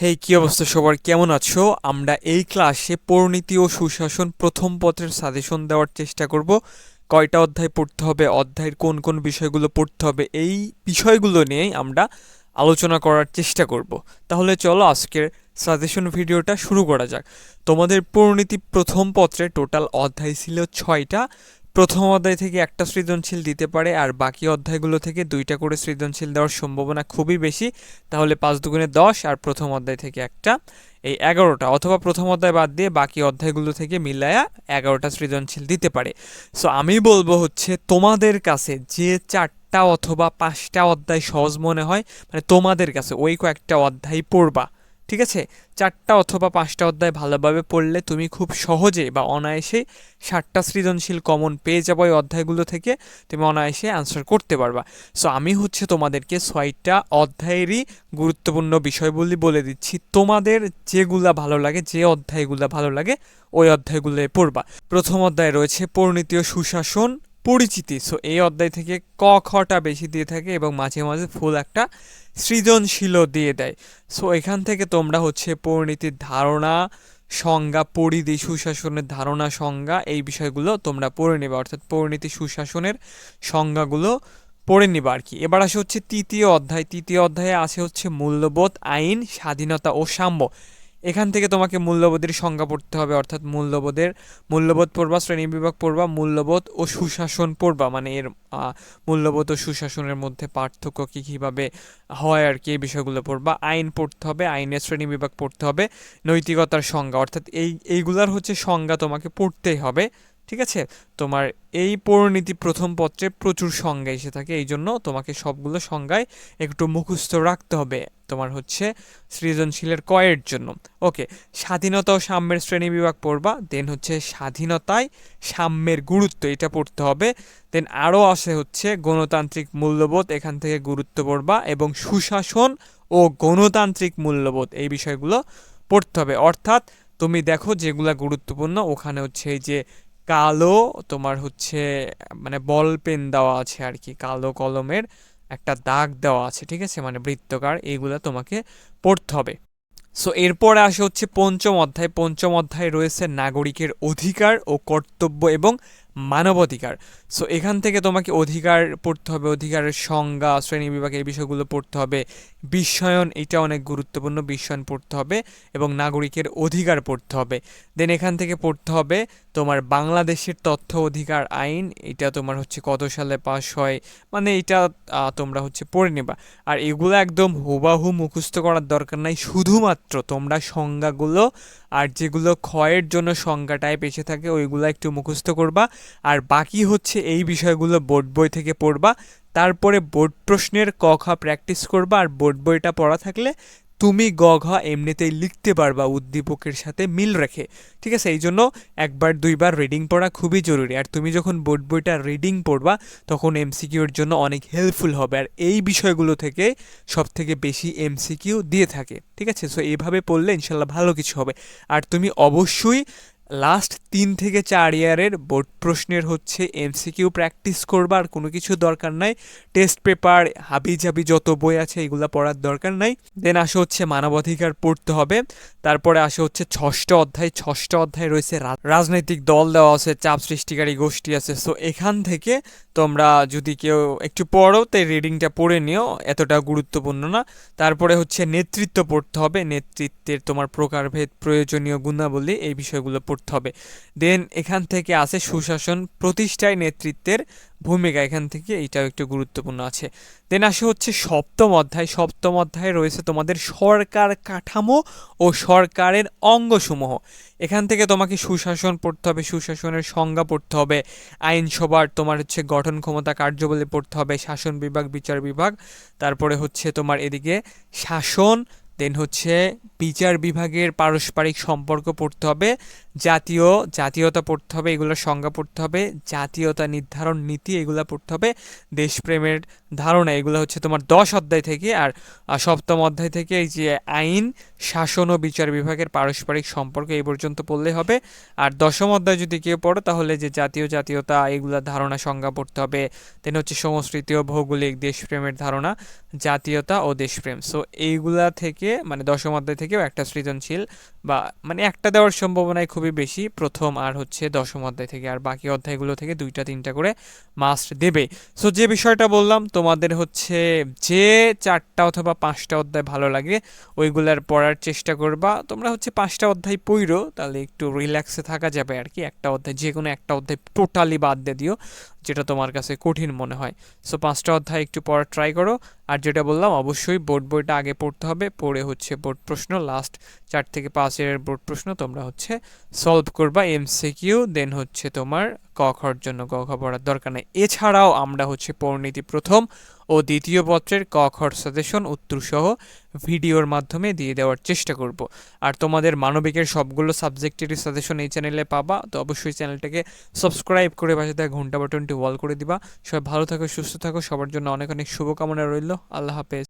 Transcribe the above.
হেই কী অবস্থা সবার? কেমন আছো? আমরা এই ক্লাসে পরিণীতি ও সুশাসন প্রথম পত্রের সাজেশন দেওয়ার চেষ্টা করব। কয়টা অধ্যায় পড়তে হবে? অধ্যায়ের কোন কোন বিষয়গুলো পড়তে হবে? এই বিষয়গুলো নিয়েই আমরা আলোচনা করার চেষ্টা করব। তাহলে চলো আজকের সাজেশন ভিডিওটা শুরু করা যাক। তোমাদের পরিণীতি প্রথম পত্রে টোটাল অধ্যায় ছিল ছয়টা। প্রথম অধ্যায় থেকে একটা সৃজনশীল দিতে পারে, আর বাকি অধ্যায়গুলো থেকে দুইটা করে সৃজনশীল দেওয়ার সম্ভাবনা খুবই বেশি। তাহলে পাঁচ দুগুণে দশ, আর প্রথম অধ্যায় থেকে একটা, এই এগারোটা, অথবা প্রথম অধ্যায় বাদ দিয়ে বাকি অধ্যায়গুলো থেকে মিলায়া এগারোটা সৃজনশীল দিতে পারে। সো আমি বলব হচ্ছে, তোমাদের কাছে যে চারটা অথবা পাঁচটা অধ্যায় সহজ মনে হয় মানে তোমাদের কাছে ওই কয়েকটা অধ্যায় পড়বা। ঠিক আছে? চারটা অথবা পাঁচটা অধ্যায় ভালোভাবে পড়লে তুমি খুব সহজে বা অনায়াসে ষাটটা সৃজনশীল কমন পেয়ে যাব ওই অধ্যায়গুলো থেকে। তুমি অনায়াসে আনসার করতে পারবা। সো আমি হচ্ছে তোমাদেরকে ছয়টা অধ্যায়েরই গুরুত্বপূর্ণ বিষয়গুলি বলে দিচ্ছি। তোমাদের যেগুলা ভালো লাগে, যে অধ্যায়গুলো ভালো লাগে, ওই অধ্যায়গুলো পড়বা। প্রথম অধ্যায় রয়েছে, পরিণীতি সুশাসন পরিচিতি। সো এই অধ্যায় থেকে ক খটা বেশি দিয়ে থাকে এবং মাঝে মাঝে ফুল একটা সৃজনশীলও দিয়ে দেয়। সো এখান থেকে তোমরা হচ্ছে পরিণীতির ধারণা, সংজ্ঞা, পরিধি, সুশাসনের ধারণা, সংজ্ঞা এই বিষয়গুলো তোমরা পড়ে নেবে। অর্থাৎ পরিণীতি, সুশাসনের সংজ্ঞাগুলো পড়ে নিবা আর কি। এবার আসে হচ্ছে তৃতীয় অধ্যায়। তৃতীয় অধ্যায়ে আছে হচ্ছে মূল্যবোধ, আইন, স্বাধীনতা ও সাম্য। এখান থেকে তোমাকে মূল্যবোধের সংজ্ঞা পড়তে হবে, অর্থাৎ মূল্যবোধের, মূল্যবোধ পড়বা শ্রেণি বিভাগ পড়বা, মূল্যবোধ ও সুশাসন পড়বা মানে এর মূল্যবোধ ও সুশাসনের মধ্যে পার্থক্য কী কীভাবে হয় আর কি এই বিষয়গুলো পড়বা। আইন পড়তে হবে, আইনের শ্রেণি বিভাগ পড়তে হবে, নৈতিকতার সংজ্ঞা, অর্থাৎ এই, এইগুলার হচ্ছে সংজ্ঞা তোমাকে পড়তেই হবে। ঠিক আছে? তোমার এই পরিণীতি প্রথম পত্রে প্রচুর সংজ্ঞা এসে থাকে এই জন্য তোমাকে সবগুলো সংজ্ঞায় একটু মুখস্থ রাখতে হবে তোমার হচ্ছে সৃজনশীলের কয়ের জন্য। ওকে, স্বাধীনতা ও সাম্যের শ্রেণি বিভাগ পড়বা দেন হচ্ছে স্বাধীনতায় সাম্যের গুরুত্ব এটা পড়তে হবে দেন আরও আসে হচ্ছে গণতান্ত্রিক মূল্যবোধ এখান থেকে গুরুত্ব পড়বা এবং সুশাসন ও গণতান্ত্রিক মূল্যবোধ এই বিষয়গুলো পড়তে হবে। অর্থাৎ তুমি দেখো যেগুলা গুরুত্বপূর্ণ, ওখানে হচ্ছে এই যে কালো, তোমার হচ্ছে মানে বল পেন দেওয়া আছে আর কি কালো কলমের একটা দাগ দেওয়া আছে, ঠিক আছে? মানে বৃত্তকার এইগুলো তোমাকে পড়তে হবে। সো এরপরে আসে হচ্ছে পঞ্চম অধ্যায়। পঞ্চম অধ্যায় রয়েছে নাগরিকের অধিকার ও কর্তব্য এবং মানবাধিকার। সো এখান থেকে তোমাকে অধিকার পড়তে হবে, অধিকারের সংজ্ঞা, শ্রেণি বিভাগ, এই বিষয়গুলো পড়তে হবে। বিশ্বায়ন, এটা অনেক গুরুত্বপূর্ণ, বিশ্বায়ন পড়তে হবে এবং নাগরিকের অধিকার পড়তে হবে। দেন এখান থেকে পড়তে হবে তোমার বাংলাদেশের তথ্য, অধিকার, আইন, এটা তোমার হচ্ছে কত সালে পাস হয় মানে এটা তোমরা হচ্ছে পড়ে নেবা। আর এগুলো একদম হুবাহু মুখস্থ করার দরকার নাই, শুধুমাত্র তোমরা সংজ্ঞাগুলো আর যেগুলো ক্ষয়ের জন্য সংজ্ঞা টাইপ এসে থাকে, ওইগুলো একটু মুখস্থ করবা। আর বাকি হচ্ছে এই বিষয়গুলো বোর্ড বই থেকে পড়বা, তারপরে বোর্ড প্রশ্নের ক খ প্র্যাকটিস করবা আর বোর্ড বইটা পড়া থাকলে তুমি গ ঘ এমনিতেই লিখতে পারবা উদ্দীপকের সাথে মিল রেখে। ঠিক আছে? এই জন্য একবার দুইবার রিডিং পড়া খুবই জরুরি। আর তুমি যখন বোর্ড বইটা রিডিং পড়বা, তখন এমসিকিউর জন্য অনেক হেল্পফুল হবে। আর এই বিষয়গুলো থেকে সব থেকে বেশি এমসিকিউ দিয়ে থাকে। ঠিক আছে? সো এইভাবে পড়লে ইনশাল্লাহ ভালো কিছু হবে। আর তুমি অবশ্যই লাস্ট তিন থেকে চার ইয়ারের বোর্ড প্রশ্নের হচ্ছে এমসিকিউ প্র্যাকটিস করবার কোনো কিছু দরকার নাই। টেস্ট পেপার হাবি জাবি যত বই আছে এগুলো পড়ার দরকার নাই। দেন আসে হচ্ছে মানবাধিকার পড়তে হবে। তারপরে আসে হচ্ছে ষষ্ঠ অধ্যায়। ষষ্ঠ অধ্যায় রয়েছে রাজনৈতিক দল দেওয়া আছে, চাপ সৃষ্টিকারী গোষ্ঠী আছে। সো এখান থেকে তোমরা যদি কেউ একটু পড়ো তাই রিডিংটা পড়ে নিও, এতটা গুরুত্বপূর্ণ না। তারপরে হচ্ছে নেতৃত্ব পড়তে হবে। নেতৃত্বের তোমার প্রকারভেদ, প্রয়োজনীয় গুণাবলী এই বিষয়গুলো পড়তে হবে। দেন এখান থেকে আসে সুশাসন প্রতিষ্ঠায় নেতৃত্বের ভূমিকা। এখান থেকে এটাও একটু গুরুত্বপূর্ণ আছে। দেন আসে হচ্ছে সপ্তম অধ্যায়। সপ্তম অধ্যায়ে রয়েছে তোমাদের সরকার কাঠামো ও সরকারের অঙ্গসমূহ। এখান থেকে তোমাকে সুশাসন পড়তে হবে, সুশাসনের সংজ্ঞা পড়তে হবে। আইনসভার তোমার হচ্ছে গঠন ক্ষমতা কার্যবলী পড়তে হবে, শাসন বিভাগ, বিচার বিভাগ। তারপরে হচ্ছে তোমার এদিকে শাসন দেন হচ্ছে বিচার বিভাগের পারস্পরিক সম্পর্ক পড়তে হবে। জাতীয়, জাতীয়তা পড়তে হবে, এগুলোর সংজ্ঞা পড়তে হবে, জাতীয়তা নির্ধারণ নীতি, এগুলো পড়তে হবে, দেশপ্রেমের ধারণা, এগুলো হচ্ছে তোমার দশ অধ্যায় থেকে আর সপ্তম অধ্যায় থেকে এই যে আইন, শাসন ও বিচার বিভাগের পারস্পরিক সম্পর্ক এই পর্যন্ত পড়লে হবে। আর দশম অধ্যায় যদি কেউ পড়ো, তাহলে যে জাতীয়, জাতীয়তা, এগুলা ধারণা, সংজ্ঞা পড়তে হবে। দেন হচ্ছে সংস্কৃতি ও ভৌগোলিক, দেশপ্রেমের ধারণা, জাতীয়তা ও দেশপ্রেম। সো এইগুলা থেকে মানে দশম অধ্যায় থেকেও একটা সৃজনশীল বা মানে একটা দেওয়ার সম্ভাবনাই খুবই বেশি। প্রথম আর হচ্ছে দশম অধ্যায় থেকে আর বাকি অধ্যায়গুলো থেকে দুইটা, তিনটা করে মাস্ট দেবে। সো যে বিষয়টা বললাম, তোমাদের হচ্ছে যে চারটা অথবা পাঁচটা অধ্যায় ভালো লাগে, ওইগুলার পড়ার চেষ্টা করবা। তোমরা হচ্ছে পাঁচটা অধ্যায় পড়ো, তাহলে একটু রিল্যাক্সে থাকা যাবে আর কি। একটা অধ্যায় যে কোনো একটা অধ্যায় টোটালি বাদ দিয়ে দিও। যেটা তোমার কাছে কঠিন মনে হয়। সো পাঁচটা অধ্যায় একটু পড়ার ট্রাই করো। আর যেটা বললাম, অবশ্যই বোর্ড বইটা আগে পড়তে হবে। পড়ে হচ্ছে বোর্ড প্রশ্ন লাস্ট চার থেকে পাঁচ এর বোর্ড প্রশ্ন তোমরা হচ্ছে সলভ করবা এমসিকিউ দেন হচ্ছে তোমার ক জন্য ক খ পড়ার দরকার নেই। এছাড়াও আমরা হচ্ছে পরিণীতি প্রথম ও দ্বিতীয় পত্রের ক খর সাজেশন উত্তরসহ ভিডিওর মাধ্যমে দিয়ে দেওয়ার চেষ্টা করব। আর তোমাদের মানবিকের সবগুলো সাবজেক্টেরই সাজেশন এই চ্যানেলে পাবা, তো অবশ্যই চ্যানেলটাকে সাবস্ক্রাইব করে পাশে থাকা ঘণ্টা বাটনটি ওয়াল করে দিবা। সবাই ভালো থাকো, সুস্থ থাকো, সবার জন্য অনেক অনেক শুভকামনা রইল। আল্লাহ হাফেজ।